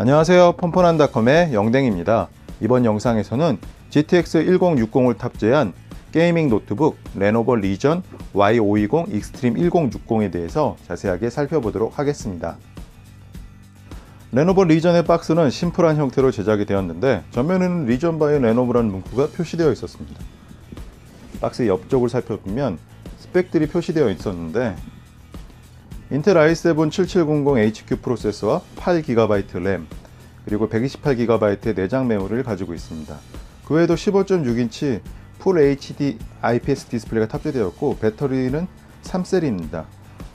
안녕하세요. 펀펀한닷컴의 영댕입니다. 이번 영상에서는 GTX 1060을 탑재한 게이밍 노트북 레노버 리전 Y520 익스트림 1060에 대해서 자세하게 살펴보도록 하겠습니다. 레노버 리전의 박스는 심플한 형태로 제작이 되었는데 전면에는 리전 바이 레노버라는 문구가 표시되어 있었습니다. 박스 옆쪽을 살펴보면 스펙들이 표시되어 있었는데 인텔 i7 7700HQ 프로세서와 8GB 램 그리고 128GB 내장 메모리를 가지고 있습니다. 그 외에도 15.6인치 풀 HD IPS 디스플레이가 탑재되었고 배터리는 3셀입니다.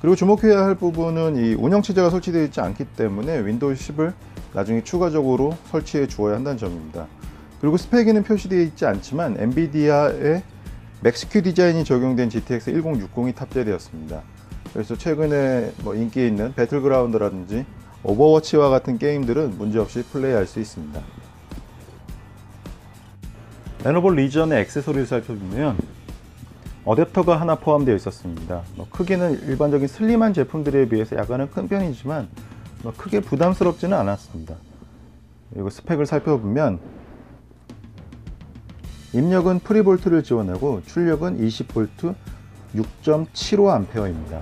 그리고 주목해야 할 부분은 이 운영체제가 설치되어 있지 않기 때문에 윈도우 10을 나중에 추가적으로 설치해 주어야 한다는 점입니다. 그리고 스펙에는 표시되어 있지 않지만 엔비디아의 맥스큐 디자인이 적용된 GTX 1060이 탑재되었습니다. 그래서 최근에 뭐 인기 있는 배틀그라운드라든지 오버워치와 같은 게임들은 문제없이 플레이할 수 있습니다. 레노버 리전의 액세서리를 살펴보면 어댑터가 하나 포함되어 있었습니다. 뭐 크기는 일반적인 슬림한 제품들에 비해서 약간은 큰 편이지만 뭐 크게 부담스럽지는 않았습니다. 그리고 스펙을 살펴보면 입력은 프리볼트를 지원하고 출력은 20V 6.75A입니다.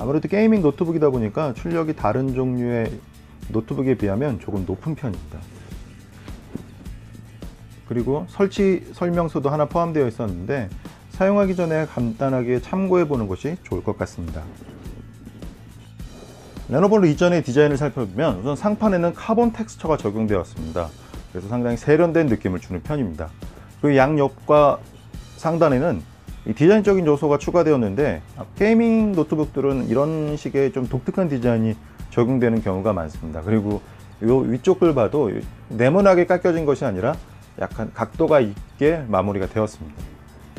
아무래도 게이밍 노트북이다 보니까 출력이 다른 종류의 노트북에 비하면 조금 높은 편입니다. 그리고 설치 설명서도 하나 포함되어 있었는데 사용하기 전에 간단하게 참고해 보는 것이 좋을 것 같습니다. 레노버 이전의 디자인을 살펴보면 우선 상판에는 카본 텍스처가 적용되었습니다. 그래서 상당히 세련된 느낌을 주는 편입니다. 그 양옆과 상단에는 디자인적인 요소가 추가되었는데 게이밍 노트북들은 이런 식의 좀 독특한 디자인이 적용되는 경우가 많습니다. 그리고 이 위쪽을 봐도 네모나게 깎여진 것이 아니라 약간 각도가 있게 마무리가 되었습니다.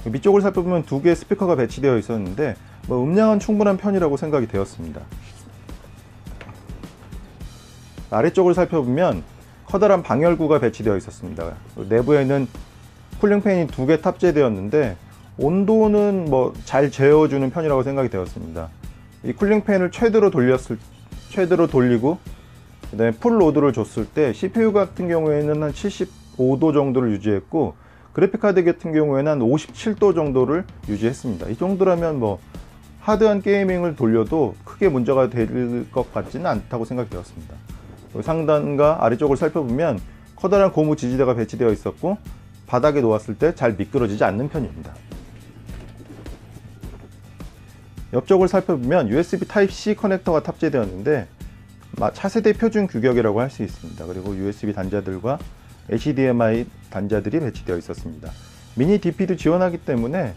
밑쪽을 살펴보면 두 개의 스피커가 배치되어 있었는데 뭐 음량은 충분한 편이라고 생각이 되었습니다. 아래쪽을 살펴보면 커다란 방열구가 배치되어 있었습니다. 내부에는 쿨링팬이 두 개 탑재되었는데 온도는 뭐 잘 재워주는 편이라고 생각이 되었습니다. 이 쿨링팬을 최대로 돌렸을 최대로 돌리고 그 다음에 풀 로드를 줬을 때 CPU 같은 경우에는 한 75도 정도를 유지했고 그래픽 카드 같은 경우에는 한 57도 정도를 유지했습니다. 이 정도라면 뭐 하드한 게이밍을 돌려도 크게 문제가 될 것 같지는 않다고 생각되었습니다. 상단과 아래쪽을 살펴보면 커다란 고무 지지대가 배치되어 있었고 바닥에 놓았을 때 잘 미끄러지지 않는 편입니다. 옆쪽을 살펴보면 USB Type-C 커넥터가 탑재되었는데 차세대 표준 규격이라고 할 수 있습니다. 그리고 USB 단자들과 HDMI 단자들이 배치되어 있었습니다. 미니 DP도 지원하기 때문에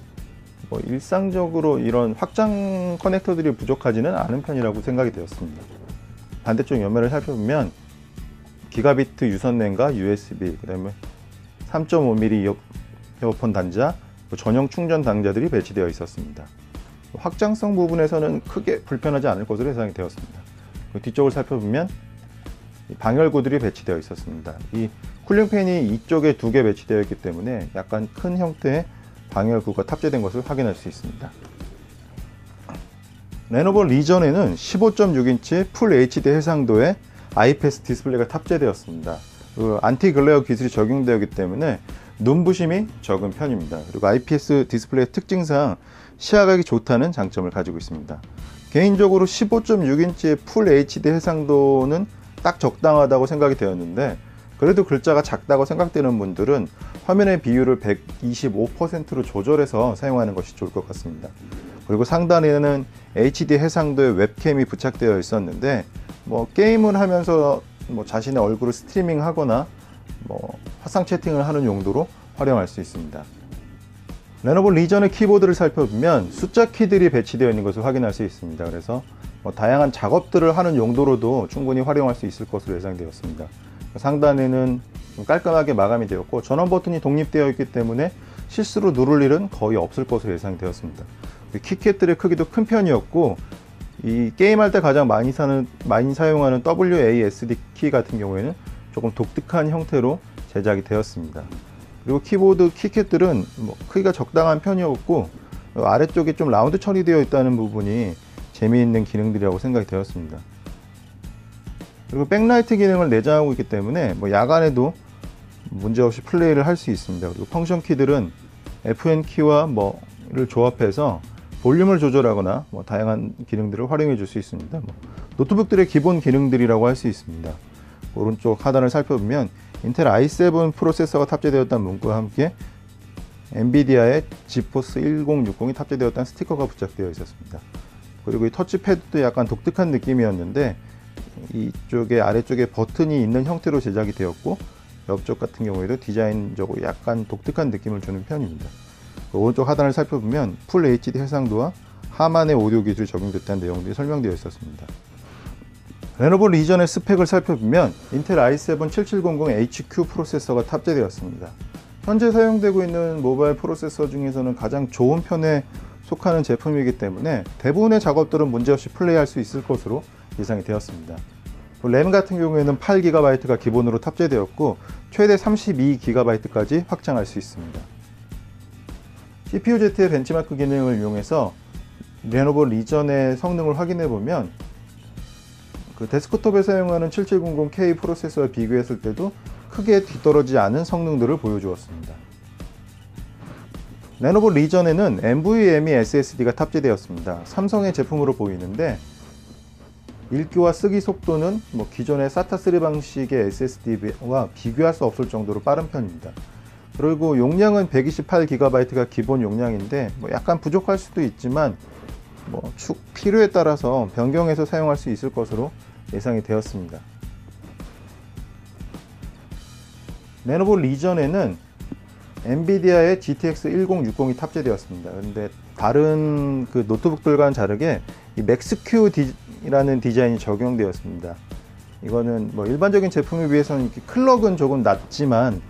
뭐 일상적으로 이런 확장 커넥터들이 부족하지는 않은 편이라고 생각이 되었습니다. 반대쪽 옆면을 살펴보면 기가비트 유선랜과 USB, 그 다음에 3.5mm 이어폰 단자, 전용 충전 단자들이 배치되어 있었습니다. 확장성 부분에서는 크게 불편하지 않을 것으로 예상이 되었습니다. 그 뒤쪽을 살펴보면 방열구들이 배치되어 있었습니다. 이 쿨링팬이 이쪽에 두 개 배치되어 있기 때문에 약간 큰 형태의 방열구가 탑재된 것을 확인할 수 있습니다. 레노버 리전에는 15.6인치 풀 HD 해상도의 IPS 디스플레이가 탑재되었습니다. 그 안티 글레어 기술이 적용되었기 때문에 눈부심이 적은 편입니다. 그리고 IPS 디스플레이 특징상 시야각이 좋다는 장점을 가지고 있습니다. 개인적으로 15.6인치의 풀 HD 해상도는 딱 적당하다고 생각이 되었는데 그래도 글자가 작다고 생각되는 분들은 화면의 비율을 125%로 조절해서 사용하는 것이 좋을 것 같습니다. 그리고 상단에는 HD 해상도의 웹캠이 부착되어 있었는데 뭐 게임을 하면서 뭐 자신의 얼굴을 스트리밍 하거나 뭐 화상 채팅을 하는 용도로 활용할 수 있습니다. 레노버 리전의 키보드를 살펴보면 숫자 키들이 배치되어 있는 것을 확인할 수 있습니다. 그래서 뭐 다양한 작업들을 하는 용도로도 충분히 활용할 수 있을 것으로 예상되었습니다. 상단에는 깔끔하게 마감이 되었고 전원 버튼이 독립되어 있기 때문에 실수로 누를 일은 거의 없을 것으로 예상되었습니다. 키캣들의 크기도 큰 편이었고 이 게임할 때 가장 많이 사는 많이 사용하는 WASD 키 같은 경우에는 조금 독특한 형태로 제작이 되었습니다. 그리고 키보드 키캣들은 뭐 크기가 적당한 편이었고 아래쪽에 좀 라운드 처리되어 있다는 부분이 재미있는 기능들이라고 생각이 되었습니다. 그리고 백라이트 기능을 내장하고 있기 때문에 뭐 야간에도 문제없이 플레이를 할 수 있습니다. 그리고 펑션 키들은 FN 키와 뭐를 조합해서 볼륨을 조절하거나 뭐 다양한 기능들을 활용해 줄 수 있습니다. 뭐 노트북들의 기본 기능들이라고 할 수 있습니다. 오른쪽 하단을 살펴보면 인텔 i7 프로세서가 탑재되었다는 문구와 함께 엔비디아의 지포스 1060이 탑재되었다는 스티커가 부착되어 있었습니다. 그리고 이 터치패드도 약간 독특한 느낌이었는데 이쪽에 아래쪽에 버튼이 있는 형태로 제작이 되었고 옆쪽 같은 경우에도 디자인적으로 약간 독특한 느낌을 주는 편입니다. 오른쪽 하단을 살펴보면 풀 HD 해상도와 하만의 오디오 기술이 적용됐다는 내용들이 설명되어 있었습니다. 레노버 리전의 스펙을 살펴보면 인텔 i7 7700HQ 프로세서가 탑재되었습니다. 현재 사용되고 있는 모바일 프로세서 중에서는 가장 좋은 편에 속하는 제품이기 때문에 대부분의 작업들은 문제없이 플레이할 수 있을 것으로 예상이 되었습니다. 램 같은 경우에는 8GB가 기본으로 탑재되었고 최대 32GB까지 확장할 수 있습니다. CPU-Z의 벤치마크 기능을 이용해서 레노버 리전의 성능을 확인해 보면 그 데스크톱에 사용하는 7700K 프로세서와 비교했을 때도 크게 뒤떨어지지 않은 성능들을 보여주었습니다. 레노버 리전에는 NVMe SSD가 탑재되었습니다. 삼성의 제품으로 보이는데 읽기와 쓰기 속도는 뭐 기존의 SATA 3 방식의 SSD와 비교할 수 없을 정도로 빠른 편입니다. 그리고 용량은 128GB가 기본 용량인데 뭐 약간 부족할 수도 있지만 뭐 필요에 따라서 변경해서 사용할 수 있을 것으로 예상이 되었습니다. 레노버 리전에는 엔비디아의 GTX 1060이 탑재되었습니다. 그런데 다른 그 노트북들과는 다르게 이 맥스큐라는 디자인이 적용되었습니다. 이거는 뭐 일반적인 제품에 비해서는 클럭은 조금 낮지만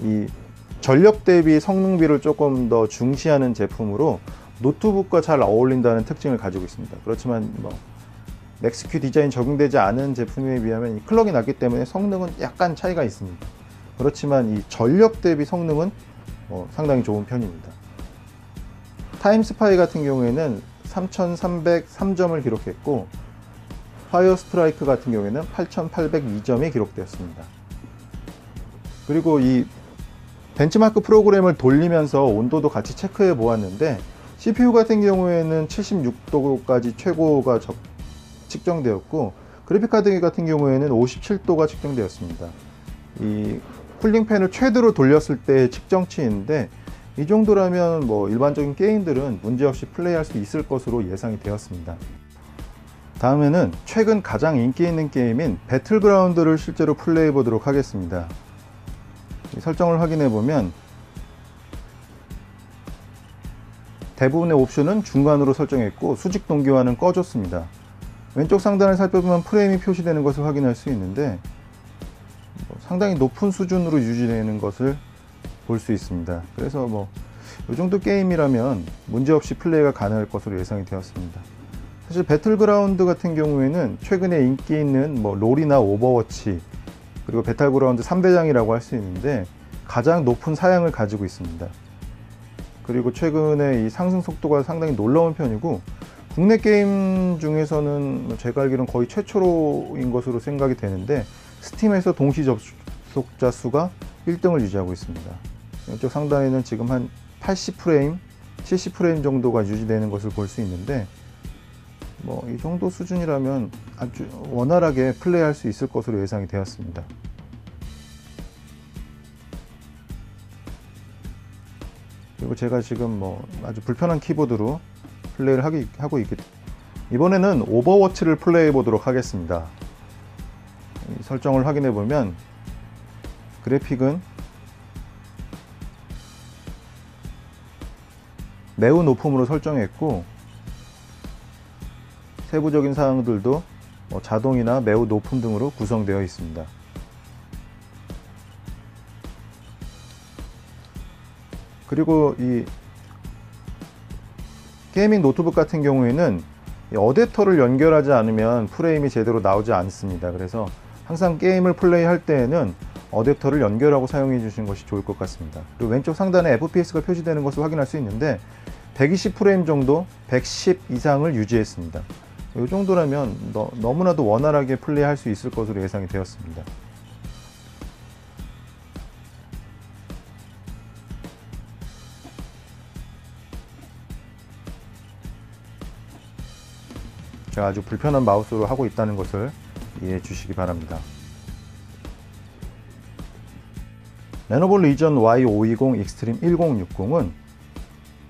이 전력 대비 성능비를 조금 더 중시하는 제품으로 노트북과 잘 어울린다는 특징을 가지고 있습니다. 그렇지만 뭐 맥스큐 디자인 적용되지 않은 제품에 비하면 클럭이 낮기 때문에 성능은 약간 차이가 있습니다. 그렇지만 이 전력 대비 성능은 어, 상당히 좋은 편입니다. 타임스파이 같은 경우에는 3303점을 기록했고 파이어 스트라이크 같은 경우에는 8802점이 기록되었습니다. 그리고 이 벤치마크 프로그램을 돌리면서 온도도 같이 체크해 보았는데 CPU 같은 경우에는 76도까지 최고가 적, 측정되었고 그래픽카드 같은 경우에는 57도가 측정되었습니다. 이 쿨링팬을 최대로 돌렸을 때 측정치인데 이 정도라면 뭐 일반적인 게임들은 문제없이 플레이할 수 있을 것으로 예상이 되었습니다. 다음에는 최근 가장 인기 있는 게임인 배틀그라운드를 실제로 플레이해 보도록 하겠습니다. 설정을 확인해 보면 대부분의 옵션은 중간으로 설정했고 수직 동기화는 꺼졌습니다. 왼쪽 상단을 살펴보면 프레임이 표시되는 것을 확인할 수 있는데 뭐 상당히 높은 수준으로 유지되는 것을 볼 수 있습니다. 그래서 뭐 이 정도 게임이라면 문제없이 플레이가 가능할 것으로 예상이 되었습니다. 사실 배틀그라운드 같은 경우에는 최근에 인기 있는 뭐 롤이나 오버워치 그리고 배틀그라운드 3대장이라고 할 수 있는데 가장 높은 사양을 가지고 있습니다. 그리고 최근에 이 상승 속도가 상당히 놀라운 편이고 국내 게임 중에서는 뭐 제가 알기로는 거의 최초로인 것으로 생각이 되는데 스팀에서 동시 접속자 수가 1등을 유지하고 있습니다. 이쪽 상단에는 지금 한 80프레임, 70프레임 정도가 유지되는 것을 볼 수 있는데 뭐 이 정도 수준이라면 아주 원활하게 플레이할 수 있을 것으로 예상이 되었습니다. 그리고 제가 지금 뭐 아주 불편한 키보드로 플레이를 하기, 하고 있기 이번에는 오버워치를 플레이해 보도록 하겠습니다. 설정을 확인해 보면 그래픽은 매우 높음으로 설정했고 세부적인 사항들도 뭐 자동이나 매우 높음 등으로 구성되어 있습니다. 그리고 이 게이밍 노트북 같은 경우에는 어댑터를 연결하지 않으면 프레임이 제대로 나오지 않습니다. 그래서 항상 게임을 플레이할 때에는 어댑터를 연결하고 사용해 주시는 것이 좋을 것 같습니다. 그리고 왼쪽 상단에 FPS가 표시되는 것을 확인할 수 있는데 120 프레임 정도, 110 이상을 유지했습니다. 이 정도라면 너, 너무나도 원활하게 플레이할 수 있을 것으로 예상이 되었습니다. 제가 아주 불편한 마우스로 하고 있다는 것을 이해해 주시기 바랍니다. 레노버 리전 Y520 익스트림 1060은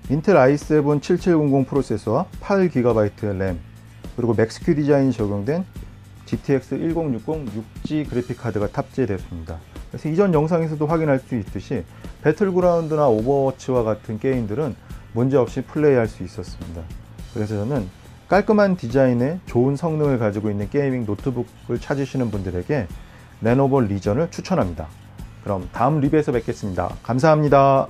인텔 i7 7700 프로세서와 8GB 램 그리고 맥스큐 디자인이 적용된 GTX 1060 6G 그래픽 카드가 탑재되었습니다. 그래서 이전 영상에서도 확인할 수 있듯이 배틀그라운드나 오버워치와 같은 게임들은 문제없이 플레이할 수 있었습니다. 그래서 저는 깔끔한 디자인에 좋은 성능을 가지고 있는 게이밍 노트북을 찾으시는 분들에게 레노버 리전을 추천합니다. 그럼 다음 리뷰에서 뵙겠습니다. 감사합니다.